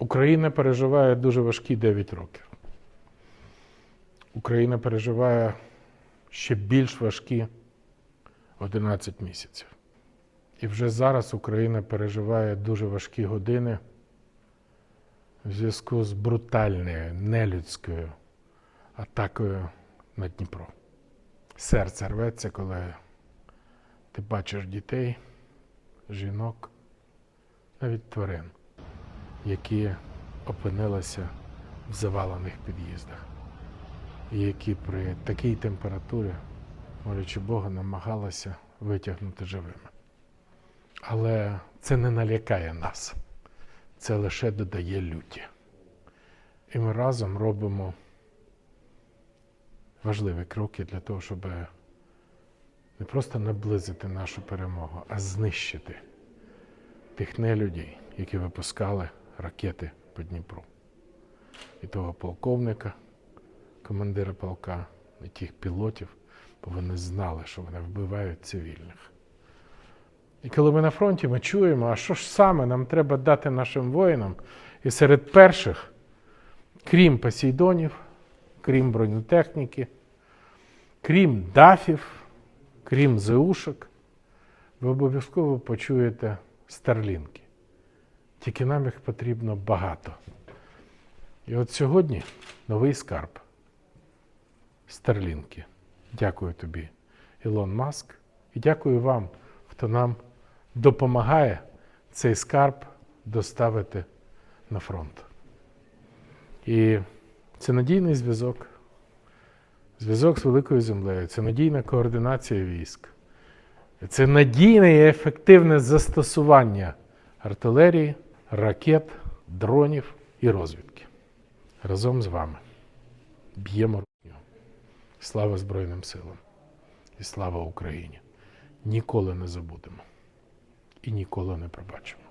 Україна переживає дуже важкі 9 років. Україна переживає ще більш важкі 11 місяців. І вже зараз Україна переживає дуже важкі години в зв'язку з брутальною, нелюдською атакою на Дніпро. Серце рветься, коли ти бачиш дітей, жінок, навіть тварин, які опинилися в завалених під'їздах, які при такій температурі, молячи Бога, намагалися витягнути живими. Але це не налякає нас, це лише додає люті. І ми разом робимо важливі кроки для того, щоб не просто наблизити нашу перемогу, а знищити тих нелюдей, які випускали ракети по Дніпру. І того полковника, командира полка, і тих пілотів, бо вони знали, що вони вбивають цивільних. І коли ми на фронті, ми чуємо, а що ж саме нам треба дати нашим воїнам? І серед перших, крім Посейдонів, крім бронетехніки, крім дафів, крім зеушок, ви обов'язково почуєте старлінки. Тільки нам їх потрібно багато. І от сьогодні новий скарб. Старлінки. Дякую тобі, Ілон Маск, і дякую вам, хто нам допомагає цей скарб доставити на фронт. І це надійний зв'язок, зв'язок з великою землею, це надійна координація військ, це надійне і ефективне застосування артилерії, ракет, дронів і розвідки. Разом з вами б'ємо русню. Слава Збройним силам і слава Україні! Ніколи не забудемо і ніколи не пробачимо.